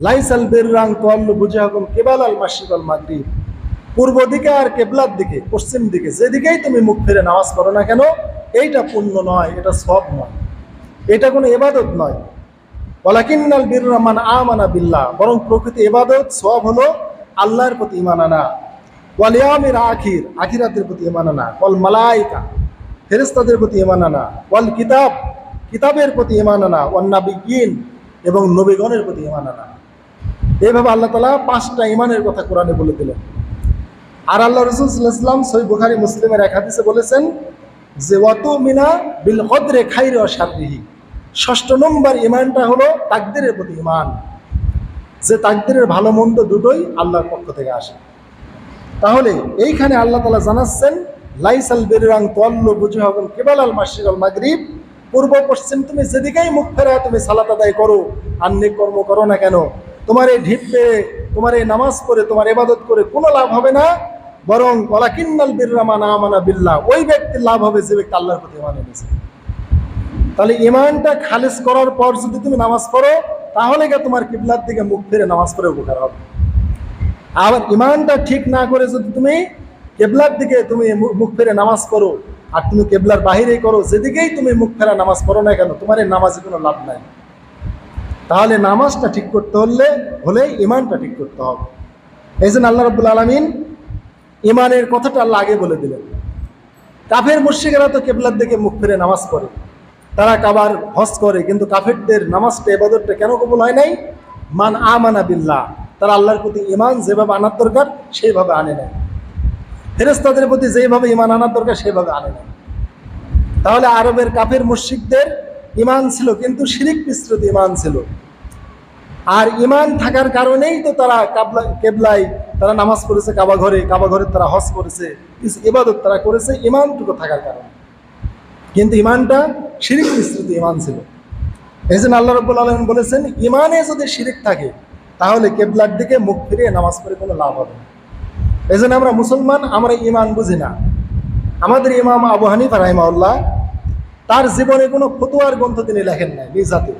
লাইসাল বেররাং তোয়াল্লু বুঝাহকুম কেবাল আল মাসিক আল পূর্ব দিকে আর কেবলার দিকে, পশ্চিম দিকে, যেদিকেই তুমি মুখ ফিরে নামাজ পড়ো না কেন, এইটা পুণ্য নয়, এটা সব নয়। এটা কোনো এবাদত নয়। ওয়ালাকিন্নাল বিররহমান আমানা বিল্লাহ, বরং প্রকৃতি এবাদত, সব হলো আল্লাহর প্রতি ইমান আনা। ওয়ালিয়ামির আখির, আখিরাতের প্রতি ইমান আনা। ওয়াল মালাইকা ফেরেস্তাদের প্রতি ইমান আনা। ওয়াল কিতাব, কিতাবের প্রতি ইমান আনা। ওয়ান নাবিগিন এবং নবীগণের প্রতি ইমান আনা। এইভাবে আল্লাহ তালা পাঁচটা ইমানের কথা কোরআনে বলে দিলেন। আর আল্লাহ রসুল ইসলাম সই বুখারি মুসলিমের এক হাদিসে বলেছেন যে অত মিনা বিল কদরে খাইরে অসারিহি ষষ্ঠ নম্বর ইমানটা হলো তাকদিরের প্রতি ইমান। যে তাকদিরের ভালো মন্দ দুটোই আল্লাহর পক্ষ থেকে আসে। তাহলে এইখানে আল্লাহ তালা জানাচ্ছেন, লাইসাল বেরাং তল্ল বুঝে হবেন কেবল আল মাসির আল মাগরিব। পূর্ব পশ্চিম তুমি যেদিকেই মুখ ফেরা তুমি সালাত আদায় করো, আর নেক কর্ম করো না কেন? তোমার এই ঢিপ পেয়ে তোমার এই নামাজ পড়ে, তোমার এবাদত করে কোনো লাভ হবে না। বরং ওলাকিন্নাল বিররামা না মানা বিল্লাহ, ওই ব্যক্তির লাভ হবে যে ব্যক্তি আল্লাহর প্রতি ইমান এনেছে। তাহলে ইমানটা খালিজ করার পর যদি তুমি নামাজ পড়ো, তাহলে গিয়ে তোমার কিবলার দিকে মুখ ফিরে নামাজ পড়ে উপকার হবে। আবার ইমানটা ঠিক না করে যদি তুমি কেবলার দিকে তুমি মুখ ফেরে নামাজ পড়ো, আর তুমি কেবলার বাহিরেই করো, যেদিকেই তুমি মুখ ফেরা নামাজ পড়ো না কেন, তোমার এই নামাজে কোনো লাভ নাই। তাহলে নামাজটা ঠিক করতে হলে হলে ইমানটা ঠিক করতে হবে। এই জন্য আল্লাহ রব্বুল আলমিন ইমানের কথাটা আল্লাহ আগে বলে দিলেন। কাফের মুর্শিকেরা তো কেবলার দিকে মুখ ফিরে নামাজ পড়ে। তারা কাবার হজ করে, কিন্তু কাফেরদের নামাজটা এবাদতটা কেন কবুল হয় নাই? মান আমানা বিল্লাহ, তারা আল্লাহর প্রতি ইমান যেভাবে আনার দরকার, সেইভাবে আনে নাই। ফেরেস্তাদের প্রতি যেভাবে ইমান আনার দরকার, সেইভাবে আনে নাই। তাহলে আরবের কাফের মুশরিকদের ইমান ছিল, কিন্তু শিরিক মিশ্রিত ইমান ছিল। আর ইমান থাকার কারণেই তো তারা কাবলা কেবলাই তারা নামাজ পড়েছে, কাবা ঘরে কাবা ঘরে তারা হজ করেছে ইবাদত তারা করেছে ইমানটুকু থাকার কারণে। কিন্তু ইমানটা শিরিক মিশ্রিত ইমান ছিল। এই জন্য আল্লাহ রব্বুল আলম বলেছেন ইমানে যদি শিরিক থাকে, তাহলে কেবলার দিকে মুখ ফিরিয়ে নামাজ পড়ে কোনো লাভ হবে না। এই আমরা মুসলমান, আমরা ইমান বুঝি না। আমাদের ইমাম আবু হানিফা রাহিমাউল্লাহ তার জীবনে কোনো ফতুয়ার গ্রন্থ তিনি লেখেন নাই নিজাতে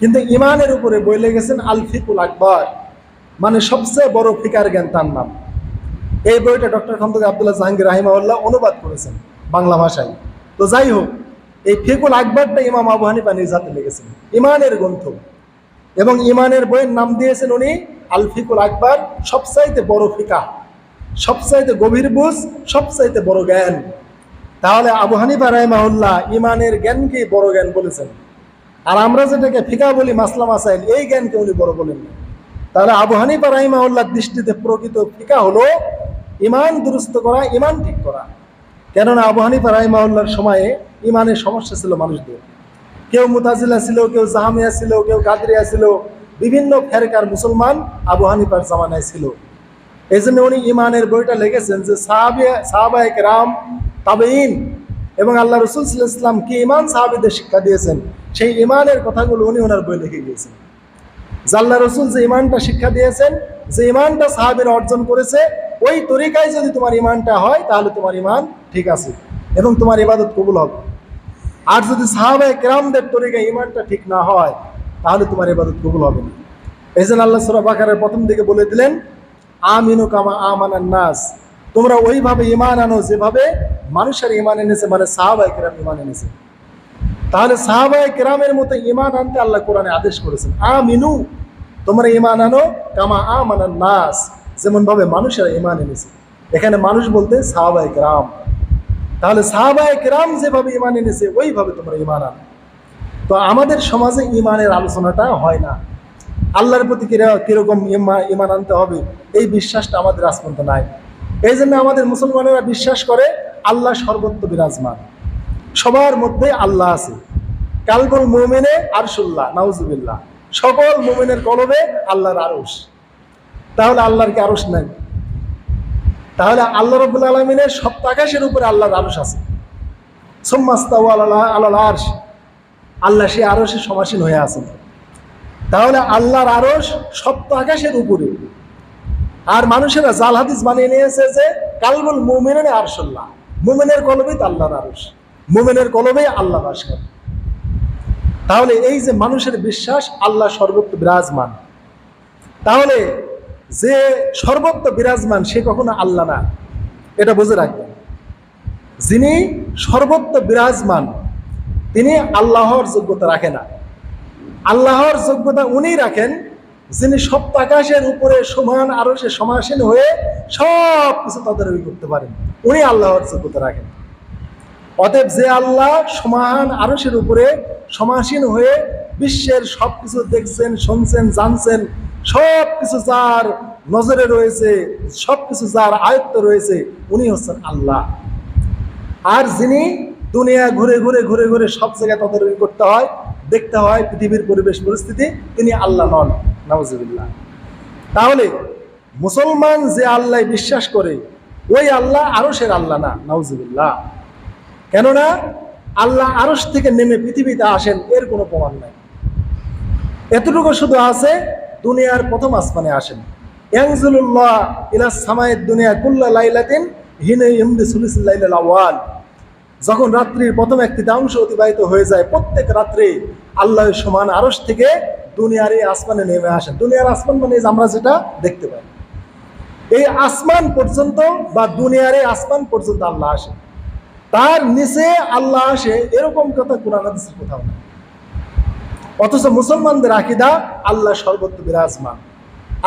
কিন্তু ইমানের উপরে বই লেগেছেন আলফিকুল আকবর। মানে সবচেয়ে বড় ফিকার জ্ঞান তার নাম। এই বইটা ডক্টর খন্দক আবদুল্লাহ জাহাঙ্গীর রাহিমাউল্লাহ অনুবাদ করেছেন বাংলা ভাষায়। তো যাই হোক, এই ফিকুল আকবরটা ইমাম আবু হানিফা নিজাতে লেগেছেন ইমানের গ্রন্থ। এবং ইমানের বইয়ের নাম দিয়েছেন উনি আলফিকুল আকবর, সবচাইতে বড় ফিকা সবচাইতে গভীর বুঝ, সবচাইতে বড় জ্ঞান। তাহলে আবু হানিফা রাহমাহুল্লাহ ইমানের জ্ঞানকে বড় জ্ঞান বলেছেন। আর আমরা যেটাকে ফিকা বলি, মাসলা মাসাইল, এই জ্ঞানকে উনি বড় বলেন না। তাহলে আবু হানিফা রাহিমাহুল্লাহর দৃষ্টিতে প্রকৃত ফিকা হলো ইমান দুরুস্ত করা, ইমান ঠিক করা। কেননা আবু হানিফা রাহিমাহুল্লাহর সময়ে ইমানের সমস্যা ছিল মানুষদের। কেউ মুতাজিলা ছিল, কেউ জাহামিয়া ছিল, কেউ কাদরিয়া ছিল, বিভিন্ন ফেরকার মুসলমান আবু হানিফার জামানায় ছিল। এই জন্য উনি ইমানের বইটা লিখেছেন যে সাহাবিয়া সাহাবায়ক রাম তাবেইন। এবং আল্লাহ রসুল ইসলাম কি ইমান সাহাবিদের শিক্ষা দিয়েছেন। সেই ইমানের কথাগুলো উনি ওনার বই লিখে গিয়েছেন। জাল্লা রসুল যে ইমানটা শিক্ষা দিয়েছেন, যে ইমানটা সাহাবিরা অর্জন করেছে, ওই তরিকায় যদি তোমার ইমানটা হয়, তাহলে তোমার ইমান ঠিক আছে এবং তোমার ইবাদত কবুল হবে। আর যদি সাহাবায় কেরামদের তরিকায় ইমানটা ঠিক না হয়, তাহলে তোমার ইবাদত কবুল হবে না। এই জন্য আল্লাহ সুরা বাকারের প্রথম দিকে বলে দিলেন, আমিনু কামা আমানান নাস। তোমরা ওইভাবে ইমান আনো যেভাবে মানুষের ইমান এনেছে মানে সাহাবাই কেরাম ইমান এনেছে। তাহলে সাহাবাই কেরামের মতো ইমান আনতে আল্লাহ কোরআনে আদেশ করেছেন, আমিনু, তোমরা ইমান আনো, কামা আমানান নাস। যেমন ভাবে মানুষেরা ইমান এনেছে। এখানে মানুষ বলতে সাহাবাই কেরাম। তাহলে সাহাবায় কেরাম যেভাবে ইমান এনেছে, ওইভাবে তোমরা ইমান আনো। তো আমাদের সমাজে ইমানের আলোচনাটা হয় না। আল্লাহর প্রতি কীরকম ইমা- ইমান আনতে হবে, এই বিশ্বাসটা আমাদের আজ পর্যন্ত নাই। এই জন্য আমাদের মুসলমানেরা বিশ্বাস করে আল্লাহ সর্বত্র বিরাজমান। সবার মধ্যে আল্লাহ আছে। কালবল মোমেনে আরশুল্লাহ, নাউজুবিল্লাহ। সকল মোমেনের কলবে আল্লাহর আরস তাহলে আল্লাহর কি আরস নাই? তাহলে আল্লাহ রবুল আলমিনের সপ্ত আকাশের উপরে আল্লাহর আরস আছে। আল্লাহ আল্লাহ আরশ। আল্লাহ সে আরসে সমাসীন হয়ে আছেন। তাহলে আল্লাহর আরস সপ্ত আকাশের উপরে। আর মানুষেরা জাল হাদিস বানিয়ে নিয়েছে যে কালবুল মুমিনের আরশল্লাহ মুমিনের কলবেই তো আল্লাহর আরস মুমিনের কলবেই আল্লাহ বাস করে তাহলে এই যে মানুষের বিশ্বাস আল্লাহ সর্বত্র বিরাজমান। তাহলে যে সর্বত্র বিরাজমান সে কখনো আল্লাহ না। এটা বুঝে রাখবেন। যিনি সর্বত্র বিরাজমান, তিনি আল্লাহর যোগ্যতা রাখে না। আল্লাহর যোগ্যতা উনি রাখেন যিনি সপ্ত আকাশের উপরে সমান আরও সে সমাসীন হয়ে সব কিছু তদারকি করতে পারেন, উনি আল্লাহর যোগ্যতা রাখেন। অতএব যে আল্লাহ সমান আরসের উপরে সমাসীন হয়ে বিশ্বের সব কিছু দেখছেন, শুনছেন, জানছেন, সব কিছু যার নজরে রয়েছে, সব কিছু যার আয়ত্ত রয়েছে, উনি হচ্ছেন আল্লাহ। আর যিনি দুনিয়া ঘুরে ঘুরে ঘুরে ঘুরে সব জায়গায় তদারকি করতে হয় দেখতে হয় পৃথিবীর পরিবেশ পরিস্থিতি, তিনি আল্লাহ নন নওয়াজিবিল্লাহ তাহলে মুসলমান যে আল্লাহ বিশ্বাস করে, ওই আল্লাহ আরশের আল্লাহ না নওয়াজিবিল্লাহ কেননা আল্লাহ আরশ থেকে নেমে পৃথিবীতে আসেন, এর কোনো প্রমাণ নাই। এতটুকু শুধু আছে, দুনিয়ার প্রথম আসমানে আসেন। ইয়াংজুলুল্লাহ ইলাস সামায়ের দুনিয়া কুল্লা লাইলাতিন হিনে ইমদি আওয়াল। যখন রাত্রির প্রথম একটি অংশ অতিবাহিত হয়ে যায়, প্রত্যেক রাত্রে আল্লাহ সমান আরশ থেকে দুনিয়ার এই আসমানে নেমে আসেন দুনিয়ার আসমান মানে আমরা যেটা দেখতে পাই। এই আসমান পর্যন্ত বা দুনিয়ার এই আসমান পর্যন্ত আল্লাহ আসে। তার নিচে আল্লাহ আসে, এরকম কথা কোরআন কোথাও না অথচ মুসলমানদের আকিদা, আল্লাহ সর্বত্র বিরাজমান।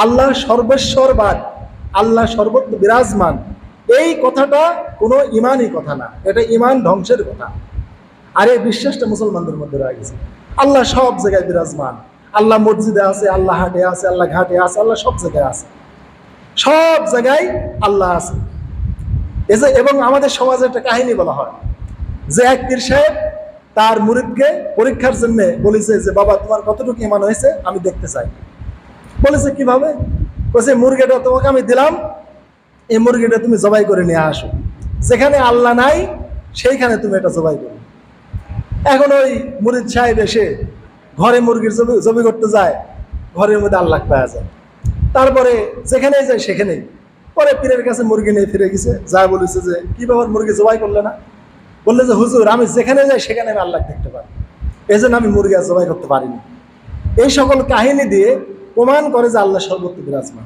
আল্লাহ সর্বেশ্বরবাদ আল্লাহ সর্বত্র বিরাজমান। এই কথাটা কোনো ইমানই কথা না। এটা ইমান ধ্বংসের কথা। আর এই বিশ্বাসটা মুসলমানদের মধ্যে রয়ে গেছে। আল্লাহ সব জায়গায় বিরাজমান। আল্লাহ মসজিদে আছে, আল্লাহ হাটে আছে, আল্লাহ ঘাটে আছে, আল্লাহ সব জায়গায় আছে। সব জায়গায় আল্লাহ আছে। এই যে এবং আমাদের সমাজে একটা কাহিনী বলা হয় যে এক পীর সাহেব তার মুরিদকে পরীক্ষার জন্য বলেছে যে, বাবা, তোমার কতটুকু ইমান হয়েছে? আমি দেখতে চাই। বলেছে কীভাবে? বলছে, মুরগিটা তোমাকে আমি দিলাম এই মুরগিটা তুমি জবাই করে নিয়ে আসো। যেখানে আল্লাহ নাই, সেইখানে তুমি এটা জবাই করো। এখন ওই মুরিদ সাহেব এসে ঘরে মুরগির জবি করতে যায়, ঘরের মধ্যে আল্লাহ পাওয়া যায়। তারপরে যেখানেই যায়, সেখানেই। পরে পীরের কাছে মুরগি নিয়ে ফিরে গেছে, যা বলেছে যে, কি ব্যাপার, মুরগি জবাই করলে না? বললে যে, হুজুর, আমি যেখানে যাই, সেখানে আমি আল্লাহ দেখতে পারি। এই জন্য আমি মুরগি আর জবাই করতে পারিনি। এই সকল কাহিনী দিয়ে প্রমাণ করে যে আল্লাহ সর্বত্র বিরাজমান।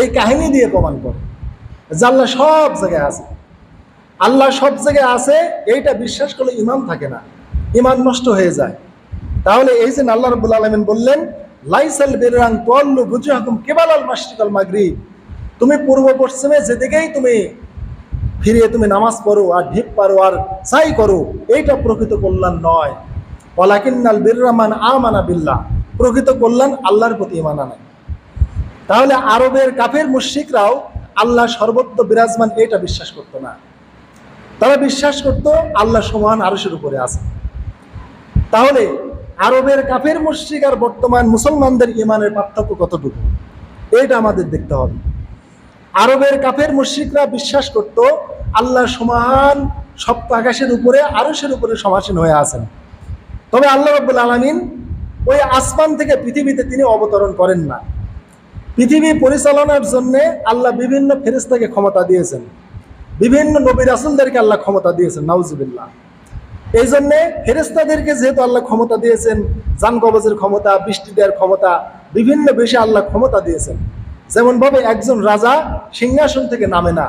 এই কাহিনী দিয়ে প্রমাণ করে। আল্লাহ সব জায়গায় আছে। আল্লাহ সব জায়গায় আছে, এইটা বিশ্বাস করলে ইমান থাকে না। ইমান নষ্ট হয়ে যায়। তাহলে এই যে আল্লাহ রবুল আলমিন বললেন, লাইসাল বেরাং তোয়াল্লু বুঝাকুম কেবল আল মাসরিকাল মাগরিব। তুমি পূর্ব পশ্চিমে যেদিকেই তুমি ফিরিয়ে তুমি নামাজ পড়ো আর ঢিপ পারো আর চাই করো, এইটা প্রকৃত কল্যাণ নয়। ওলাকিন্নাল বিররামান আমানা বিল্লাহ, প্রকৃত কল্যাণ আল্লাহর প্রতি ইমানা নাই তাহলে আরবের কাফের মুশ্রিকরাও আল্লাহ সর্বত্র বিরাজমান এটা বিশ্বাস করতো না। তারা বিশ্বাস করত আল্লাহ সমান আরশের উপরে আছে। তাহলে আরবের কাফের মুশ্রিক আর বর্তমান মুসলমানদের ইমানের পার্থক্য কতটুকু? এটা আমাদের দেখতে হবে। আরবের কাফের মুশ্রিকরা বিশ্বাস করত আল্লাহ সমান সপ্ত আকাশের উপরে, আরশের উপরে সমাসীন হয়ে আছেন। তবে আল্লাহ রব্বুল আলমিন ওই আসমান থেকে পৃথিবীতে তিনি অবতরণ করেন না। পৃথিবী পরিচালনার জন্য আল্লাহ বিভিন্ন ফেরেস্তাকে ক্ষমতা দিয়েছেন। বিভিন্ন নবী রাসুলদেরকে আল্লাহ ক্ষমতা দিয়েছেন, নাউজুবিল্লাহ। এই জন্যে ফেরেস্তাদেরকে যেহেতু আল্লাহ ক্ষমতা দিয়েছেন যান কবজের ক্ষমতা, বৃষ্টি দেওয়ার ক্ষমতা, বিভিন্ন বিষয়ে আল্লাহ ক্ষমতা দিয়েছেন। যেমনভাবে একজন রাজা সিংহাসন থেকে নামে না।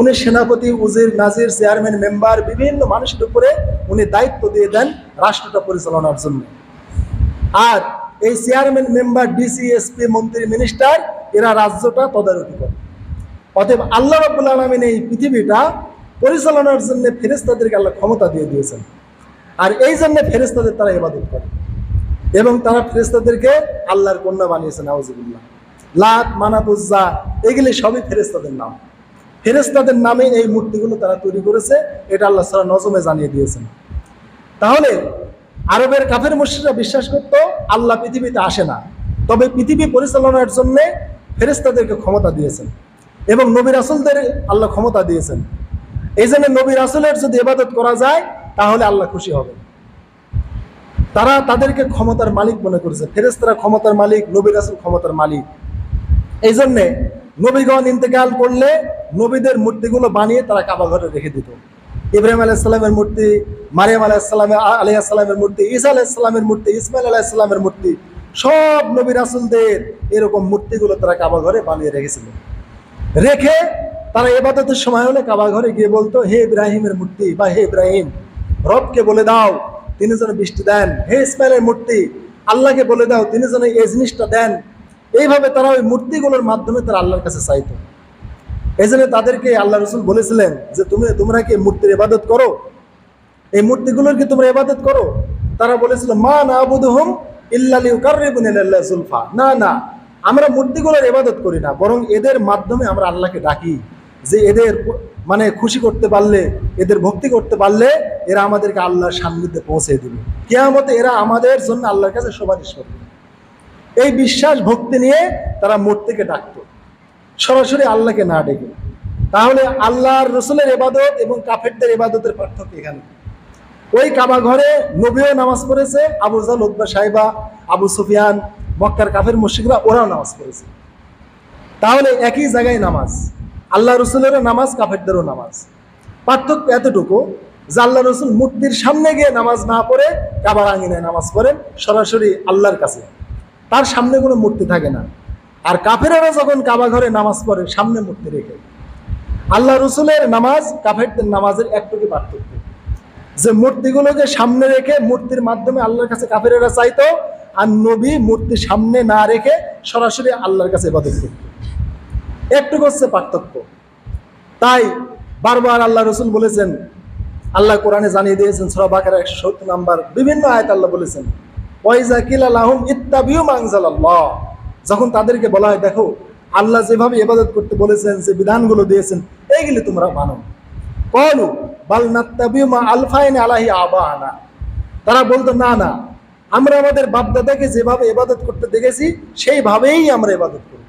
উনি সেনাপতি, উজির, নাজির, চেয়ারম্যান, মেম্বার, বিভিন্ন মানুষের উপরে উনি দায়িত্ব দিয়ে দেন রাষ্ট্রটা পরিচালনার জন্য। আর এই চেয়ারম্যান মেম্বার ডিসি এসপি মন্ত্রী মিনিস্টার এরা রাজ্যটা তদারকি করে। অতএব আল্লাহ রব্বুল আলমিন এই পৃথিবীটা পরিচালনার জন্য ফেরেস্তাদেরকে আল্লাহ ক্ষমতা দিয়ে দিয়েছেন। আর এই জন্য ফেরেস্তাদের তারা ইবাদত করে। এবং তারা ফেরেস্তাদেরকে আল্লাহর কন্যা বানিয়েছেন আউজিবুল্লাহ লাত মানাতুজ্জা এগুলি সবই ফেরেস্তাদের নাম। ফেরেস্তাদের নামে এই মূর্তিগুলো তারা তৈরি করেছে, এটা আল্লাহ সালা নজমে জানিয়ে দিয়েছেন। তাহলে আরবের কাফের মুর্শিদরা বিশ্বাস করতো, আল্লাহ পৃথিবীতে আসে না। তবে পৃথিবী পরিচালনার জন্য ফেরেস্তাদেরকে ক্ষমতা দিয়েছেন এবং নবী রাসুলদের আল্লাহ ক্ষমতা দিয়েছেন। এই জন্য নবী রাসুলের যদি এবাদত করা যায়, তাহলে আল্লাহ খুশি হবে তারা তাদেরকে ক্ষমতার মালিক মনে করেছে। ফেরেস্তারা ক্ষমতার মালিক, নবী রাসুল ক্ষমতার মালিক। এই জন্যে নবীগণ ইন্তেকাল করলে নবীদের মূর্তিগুলো বানিয়ে তারা কাবা ঘরে রেখে দিত। ইব্রাহিম আলাইসাল্লামের মূর্তি, মারিয়াম আলাইসাল্লাম আলিয়াসাল্লামের মূর্তি, ঈসা আলাইসাল্লামের মূর্তি ইসমাইল আলাইসাল্লামের মূর্তি, সব নবী রাসুলদের এরকম মূর্তিগুলো তারা কাবা ঘরে বানিয়ে রেখেছিল। রেখে তারা এবাদতের সময় হলে কাবা ঘরে গিয়ে বলতো, হে ইব্রাহিমের মূর্তি বা হে ইব্রাহিম, রবকে বলে দাও, তিনি যেন বৃষ্টি দেন। হে ইসমাইলের মূর্তি, আল্লাহকে বলে দাও, তিনি যেন এই জিনিসটা দেন। এইভাবে তারা ওই মূর্তিগুলোর মাধ্যমে তারা আল্লাহর কাছে চাইতো। এই জন্য তাদেরকে আল্লাহ রসুল বলেছিলেন যে তুমি, তোমরা কি মূর্তির ইবাদত করো? এই মূর্তিগুলোর কি তোমরা ইবাদত করো? তারা বলেছিল, মা না উকাররিবুন ইলাল্লাহ জুলফা না না, আমরা মূর্তিগুলোর ইবাদত করি না, বরং এদের মাধ্যমে আমরা আল্লাহকে ডাকি। যে এদের মানে খুশি করতে পারলে, এদের ভক্তি করতে পারলে এরা আমাদেরকে আল্লাহর সান্নিধ্যে পৌঁছে দিবে। কেয়ামতে এরা আমাদের জন্য আল্লাহর কাছে সুপারিশ করবে। এই বিশ্বাস, ভক্তি নিয়ে তারা মূর্তিকে ডাকতো। সরাসরি আল্লাহকে না ডেকে। তাহলে আল্লাহর রসুলের এবাদত এবং কাফেরদের এবাদতের পার্থক্য এখানে। ওই কাবা ঘরে নবীও নামাজ পড়েছে, আবু জাল উদ্বা সাহেবা, আবু সুফিয়ান, মক্কার কাফের মুশিকরা ওরাও নামাজ পড়েছে। তাহলে একই জায়গায় নামাজ। আল্লাহ রসুলেরও নামাজ, কাফেরদেরও নামাজ। পার্থক্য এতটুকু যে আল্লাহ রসুল মূর্তির সামনে গিয়ে নামাজ না পড়ে কাবার আঙিনায় নামাজ পড়েন, সরাসরি আল্লাহর কাছে। তার সামনে কোনো মূর্তি থাকে না। আর কাফেরেরা যখন কাবা ঘরে নামাজ পড়ে, সামনে মূর্তি রেখে, আল্লাহ রসুলের নামাজ কাফেরদের নামাজের একটুকু পার্থক্য। যে মূর্তিগুলোকে সামনে রেখে মূর্তির মাধ্যমে আল্লাহর কাছে কাফেরেরা চাইতো, আর নবী মূর্তি সামনে না রেখে সরাসরি আল্লাহর কাছে ইবাদত করত। একটু হচ্ছে পার্থক্য। তাই বারবার আল্লাহ রসুল বলেছেন, আল্লাহ কোরআনে জানিয়ে দিয়েছেন, সূরা বাকারা একশো সত্তর নাম্বার বিভিন্ন আয়াত আল্লাহ বলেছেন, ওয়াইজা কিলালাহুম ইত্তাবিউ মানজাল আল্লাহ যখন তাদেরকে বলা হয়, দেখো, আল্লাহ যেভাবে ইবাদত করতে বলেছেন, যে বিধানগুলো দিয়েছেন, এইগুলি তোমরা মানো। কলু, বাল আলফাইন আলাহি আবা আনা তারা বলতো, না না, আমরা আমাদের বাপদাদাকে যেভাবে ইবাদত করতে দেখেছি, সেইভাবেই আমরা ইবাদত করব।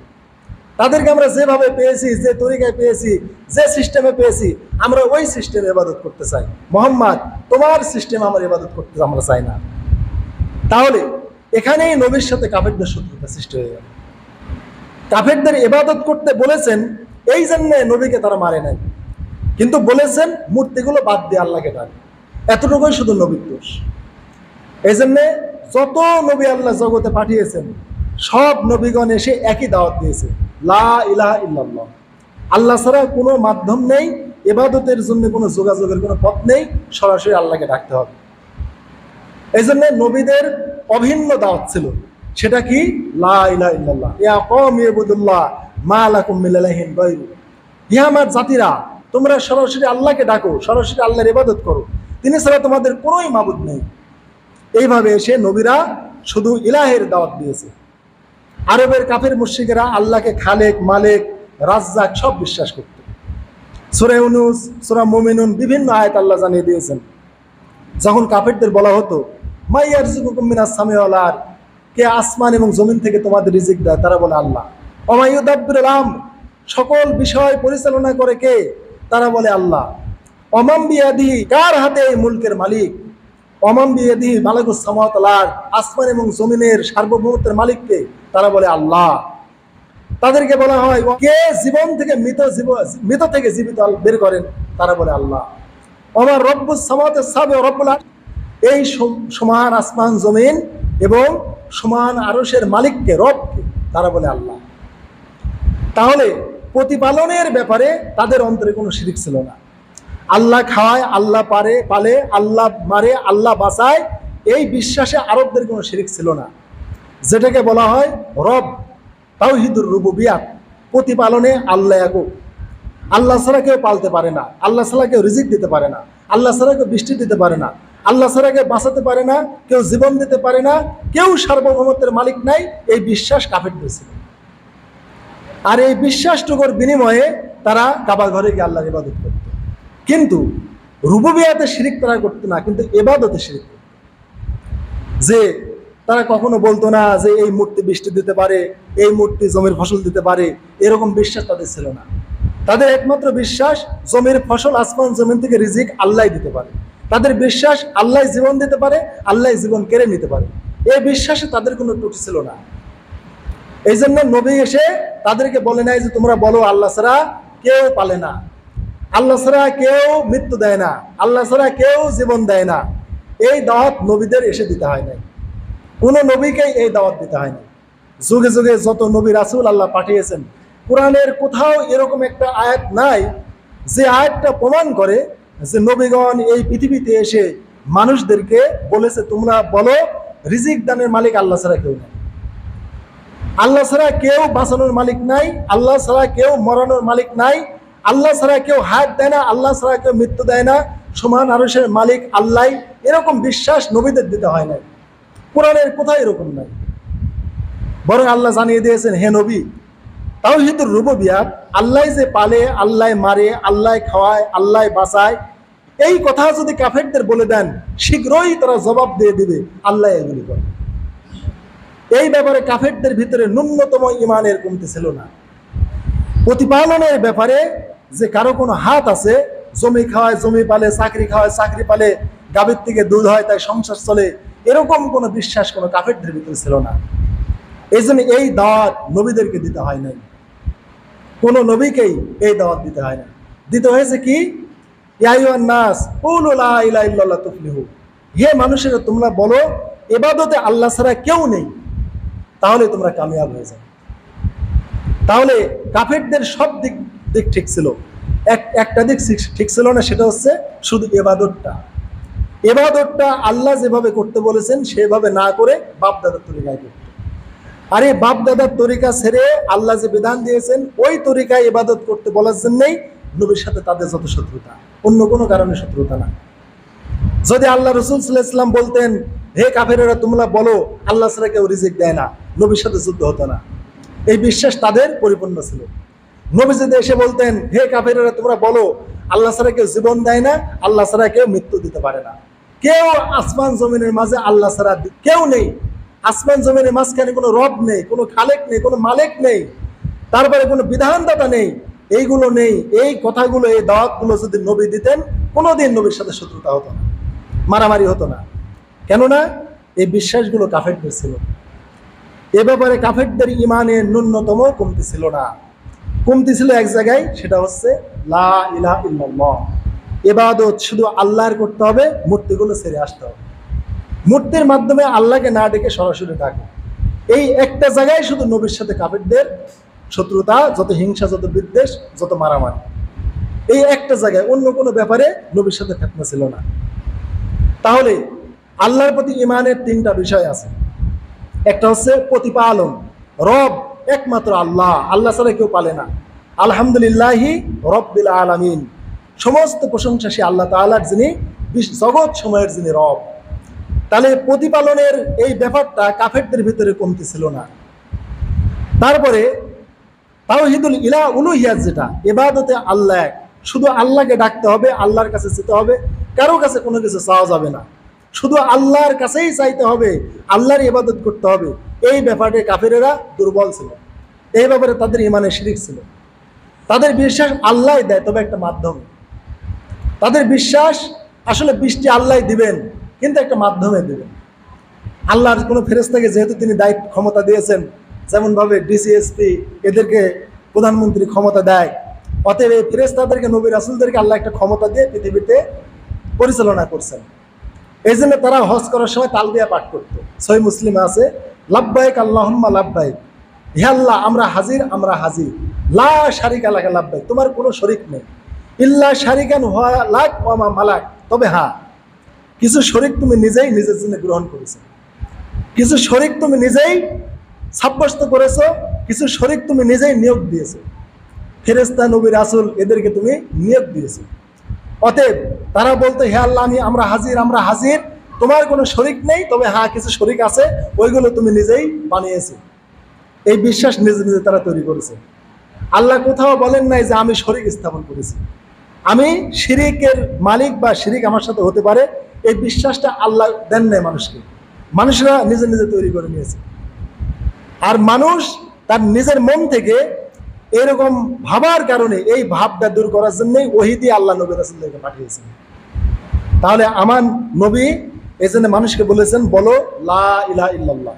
তাদেরকে আমরা যেভাবে পেয়েছি, যে তরিকায় পেয়েছি, যে সিস্টেমে পেয়েছি, আমরা ওই সিস্টেমে ইবাদত করতে চাই। মোহাম্মদ, তোমার সিস্টেম আমার ইবাদত করতে আমরা চাই না। তাহলে এখানেই নবীর সাথে কাফেরদের শত্রুতা সৃষ্টি হয়ে গেল। কাফেরদের ইবাদত করতে বলেছেন, এই জন্য নবীকে তারা মারে নাই। কিন্তু বলেছেন, মূর্তিগুলো বাদ দিয়ে আল্লাহকে ডাকে। এতটুকুই শুধু নবীর দোষ। এই জন্যে যত নবী আল্লাহ জগতে পাঠিয়েছেন, সব নবীগণ এসে একই দাওয়াত দিয়েছে, লা ইলাহা ইল্লাল্লাহ। আল্লাহ ছাড়া কোনো মাধ্যম নেই এবাদতের জন্য কোনো যোগাযোগের কোনো পথ নেই, সরাসরি আল্লাহকে ডাকতে হবে। এই জন্য নবীদের অভিন্ন দাওয়াত ছিল। সেটা কি? ইয়া জাতিরা, তোমরা সরাসরি আল্লাহকে ডাকো, সরাসরি আল্লাহর ইবাদত করো। তিনি ছাড়া তোমাদের কোনোই মাবুদ নেই। এইভাবে এসে নবীরা শুধু ইলাহের দাওয়াত দিয়েছে। আরবের কাফের মুশ্রিকেরা আল্লাহকে খালেক, মালেক, রাজ্জাক সব বিশ্বাস করত। সুরা ইউনুস, সুরা মোমিনুন বিভিন্ন আয়াত আল্লাহ জানিয়ে দিয়েছেন। যখন কাফেরদের বলা হতো মাইয়ার জিকুমিনাস সামিওয়ালার কে আসমান এবং জমিন থেকে তোমাদের রিজিক দেয়, তারা বলে আল্লাহ। অমায়ুদাব্বুর আলাম সকল বিষয় পরিচালনা করে কে? তারা বলে আল্লাহ। অমাম বিয়াদি, কার হাতে এই মুলকের মালিক? অমাম বিয়াদি, মালিকুস সামাওয়াতালার আসমান এবং জমিনের সার্বভৌমত্বের মালিককে তারা বলে আল্লাহ। তাদেরকে বলা হয়, কে জীবন থেকে মৃত মৃত থেকে জীবিত বের করেন? তারা বলে আল্লাহ। আমার রব্বুস সামাতে সাবে রব্বুল। এই সমান আসমান জমিন এবং সমান আরসের মালিককে, রবকে, তারা বলে আল্লাহ। তাহলে প্রতিপালনের ব্যাপারে তাদের অন্তরে কোনো শিরিক ছিল না। আল্লাহ খাওয়ায় আল্লাহ পারে, পালে, আল্লাহ মারে, আল্লাহ বাঁচায়, এই বিশ্বাসে আরবদের কোনো শিরিক ছিল না। যেটাকে বলা হয় রব, তাওহিদুর রুবুবিয়াত, প্রতিপালনে আল্লাহ একক আল্লাহ ছাড়া কেউ পালতে পারে না, আল্লাহ ছাড়া কেউ রিজিক দিতে পারে না, আল্লাহ ছাড়া কেউ বৃষ্টি দিতে পারে না। আল্লাহ ছাড়া কেউ বাঁচাতে পারে না, কেউ জীবন দিতে পারে না, কেউ সার্বভৌমত্বের মালিক নাই, এই বিশ্বাস কাফের ছিল। আর এই বিশ্বাসটুকুর বিনিময়ে তারা কাবা ঘরে গিয়ে আল্লাহর ইবাদত করত। কিন্তু রুবুবিয়াতে শিরিক তারা করতো না, কিন্তু এবাদতে শিরিক যে তারা কখনো বলতো না যে এই মূর্তি বৃষ্টি দিতে পারে, এই মূর্তি জমির ফসল দিতে পারে, এরকম বিশ্বাস তাদের ছিল না। তাদের একমাত্র বিশ্বাস, জমির ফসল আসমান, জমিন থেকে রিজিক আল্লাহ দিতে পারে। তাদের বিশ্বাস আল্লাহ জীবন দিতে পারে, আল্লাহ জীবন কেড়ে নিতে পারে। এই বিশ্বাসে তাদের কোনো ত্রুটি ছিল না। এই জন্য নবী এসে তাদেরকে বলে নাই যে, তোমরা বলো, আল্লাহ ছাড়া কেউ পালে না। আল্লাহ ছাড়া কেউ মৃত্যু দেয় না। আল্লাহ ছাড়া কেউ জীবন দেয় না। এই দাওয়াত নবীদের এসে দিতে হয় নাই। কোনো নবীকেই এই দাওয়াত দিতে হয়নি যুগে যুগে যত নবী রাসূল আল্লাহ পাঠিয়েছেন, কোরআনের কোথাও এরকম একটা আয়াত নাই যে আয়াতটা প্রমাণ করে যে নবীগণ এই পৃথিবীতে এসে মানুষদেরকে বলেছে, তোমরা বলো, রিজিক দানের মালিক আল্লাহ ছাড়া কেউ নেই। আল্লাহ ছাড়া কেউ বাঁচানোর মালিক নাই, আল্লাহ ছাড়া কেউ মরানোর মালিক নাই, আল্লাহ ছাড়া কেউ হাত দেয় না, আল্লাহ ছাড়া কেউ মৃত্যু দেয় না, সমান আরসের মালিক আল্লাহ এরকম বিশ্বাস নবীদের দিতে হয় নাই। কোরআনের কোথায় এরকম নাই। বরং আল্লাহ জানিয়ে দিয়েছেন, হে নবী তাও হিন্দু রুবিয়াত আল্লাহ যে পালে, আল্লাহ মারে, আল্লাহ খাওয়ায়, আল্লাহ বাঁচায়, এই কথা যদি কাফেরদের বলে দেন, শীঘ্রই তারা জবাব দিয়ে দিবে, আল্লাহ এগুলি করে। এই ব্যাপারে কাফেরদের ভিতরে ন্যূনতম ইমানের কমতি ছিল না। প্রতিপালনের ব্যাপারে যে কারও কোনো হাত আছে, জমি খাওয়ায়, জমি পালে, চাকরি খাওয়ায়, চাকরি পালে, গাভীর থেকে দুধ হয়, তাই সংসার চলে, এরকম কোনো বিশ্বাস কোনো কাফেরদের ভিতরে ছিল না। এই জন্য এই দাওয়াত নবীদেরকে দিতে হয় নাই। কোনো নবীকেই এই দাওয়াত দিতে হয় না। দিতে হয়েছে কি? ইল্লাল্লাহ তুফলিহু। হে মানুষেরা, তোমরা বলো, এবাদতে আল্লাহ ছাড়া কেউ নেই। তাহলে তোমরা কামিয়াব হয়ে যাবে তাহলে কাফেরদের সব দিক দিক ঠিক ছিল। এক, একটা দিক ঠিক- ছিল না, সেটা হচ্ছে শুধু এবাদতটা। এবাদতটা আল্লাহ যেভাবে করতে বলেছেন, সেভাবে না করে বাপ দাদার তরিকায় করতে। আর বাপ দাদার তরিকা ছেড়ে আল্লাহ যে বিধান দিয়েছেন, ওই তরিকায় ইবাদত করতে বলার জন্যই নবীর সাথে তাদের যত শত্রুতা, অন্য কোনো কারণে শত্রুতা না। যদি আল্লাহ রসুল সাল্লাহ বলতেন, হে কাফেরেরা, তোমরা বলো, আল্লাহ ছাড়া কেউ রিজিক দেয় না, নবীর সাথে যুদ্ধ হতো না। এই বিশ্বাস তাদের পরিপূর্ণ ছিল। নবী যদি এসে বলতেন, হে কাফেরেরা, তোমরা বলো, আল্লাহ ছাড়া কেউ জীবন দেয় না, আল্লাহ ছাড়া কেউ মৃত্যু দিতে পারে না। কেউ আসমান জমিনের মাঝে আল্লাহ ছাড়া কেউ নেই আসমান জমিনের মাঝখানে কোনো রব নেই, কোনো খালেক নেই, কোনো মালেক নেই, তারপরে কোনো বিধানদাতা নেই, এইগুলো নেই, এই কথাগুলো, এই দাওয়াতগুলো যদি নবী দিতেন, কোনোদিন নবীর সাথে শত্রুতা হতো না, মারামারি হতো না। কেননা এই বিশ্বাসগুলো কাফেরদের ছিল। এ ব্যাপারে কাফেরদের ইমানের ন্যূনতম কমতি ছিল না। কমতি ছিল এক জায়গায়, সেটা হচ্ছে লা ইলাহা ইল্লাল্লাহ। এবাদত শুধু আল্লাহর করতে হবে, মূর্তিগুলো ছেড়ে আসতে হবে। মূর্তির মাধ্যমে আল্লাহকে না ডেকে সরাসরি ডাকে। এই একটা জায়গায় শুধু নবীর সাথে কাফেরদের শত্রুতা, যত হিংসা, যত বিদ্বেষ, যত মারামারি। এই একটা জায়গায়, অন্য কোনো ব্যাপারে নবীর সাথে ফেতনা ছিল না। তাহলে আল্লাহর প্রতি ইমানের তিনটা বিষয় আছে। একটা হচ্ছে প্রতিপালন। রব একমাত্র আল্লাহ। আল্লাহ ছাড়া কেউ পালে না। আলহামদুলিল্লাহি রব্বিল আলামিন। সমস্ত প্রশংসা সে আল্লাহ তাআলার যিনি জগৎ সময়ের যিনি রব। তাহলে প্রতিপালনের এই ব্যাপারটা কাফেরদের ভিতরে কমতি ছিল না। তারপরে তাওহিদুল ইলা উলুহিয়াত যেটা এবাদতে আল্লাহ এক। শুধু আল্লাহকে ডাকতে হবে, আল্লাহর কাছে যেতে হবে, কারও কাছে কোনো কিছু চাওয়া যাবে না। শুধু আল্লাহর কাছেই চাইতে হবে, আল্লাহর ইবাদত করতে হবে। এই ব্যাপারে কাফেরেরা দুর্বল ছিল। এই ব্যাপারে তাদের ইমানের শিরিক ছিল। তাদের বিশ্বাস আল্লাহ দেয়, তবে একটা মাধ্যম। তাদের বিশ্বাস, আসলে বৃষ্টি আল্লাহ দিবেন। কিন্তু একটা মাধ্যমে দিবেন। আল্লাহর কোনো ফেরেস্তাকে যেহেতু তিনি দায়িত্ব, ক্ষমতা দিয়েছেন, যেমনভাবে ডিসিএসপি এদেরকে প্রধানমন্ত্রী ক্ষমতা দেয়, অতএব এই ফেরেস্তাদেরকে নবী রাসুলদেরকে আল্লাহ একটা ক্ষমতা দিয়ে পৃথিবীতে পরিচালনা করছেন। এই জন্য তারা হজ করার সময় তালবিয়া পাঠ করতো। সই মুসলিম আছে লাভবাইক আল্লাহম্মা লাভবাইক হে আল্লাহ, আমরা হাজির আমরা হাজির। লা শারিক আলাকা লাভবাইক তোমার কোনো শরিক নেই। ইল্লা শারিকান হওয়া লাক ওয়ামা মালাক। তবে হ্যাঁ কিছু শরিক তুমি নিজেই নিজের জন্য গ্রহণ করেছ। কিছু শরিক তুমি নিজেই সাব্যস্ত করেছ, কিছু শরিক তুমি নিজেই নিয়োগ দিয়েছ। ফেরেস্তা নবী, রাসুল এদেরকে তুমি নিয়োগ দিয়েছ। অতএব তারা বলতো, হে আল্লাহ, আমি, আমরা হাজির আমরা হাজির। তোমার কোনো শরিক নেই, তবে হ্যাঁ কিছু শরিক আছে, ওইগুলো তুমি নিজেই বানিয়েছো। এই বিশ্বাস নিজে নিজে তারা তৈরি করেছে। আল্লাহ কোথাও বলেন নাই যে, আমি শরিক স্থাপন করেছি। আমি শিরিকের মালিক বা শিরিক আমার সাথে হতে পারে এই বিশ্বাসটা আল্লাহ দেন নাই মানুষকে। মানুষরা নিজে নিজে তৈরি করে নিয়েছে। আর মানুষ তার নিজের মন থেকে এরকম ভাবার কারণে এই ভাবটা দূর করার জন্যই দিয়ে আল্লাহ নবী রাসুল্লাহকে পাঠিয়েছেন। তাহলে আমার নবী এই জন্য মানুষকে বলেছেন, বলো, লা ইলা ইল্লাল্লাহ।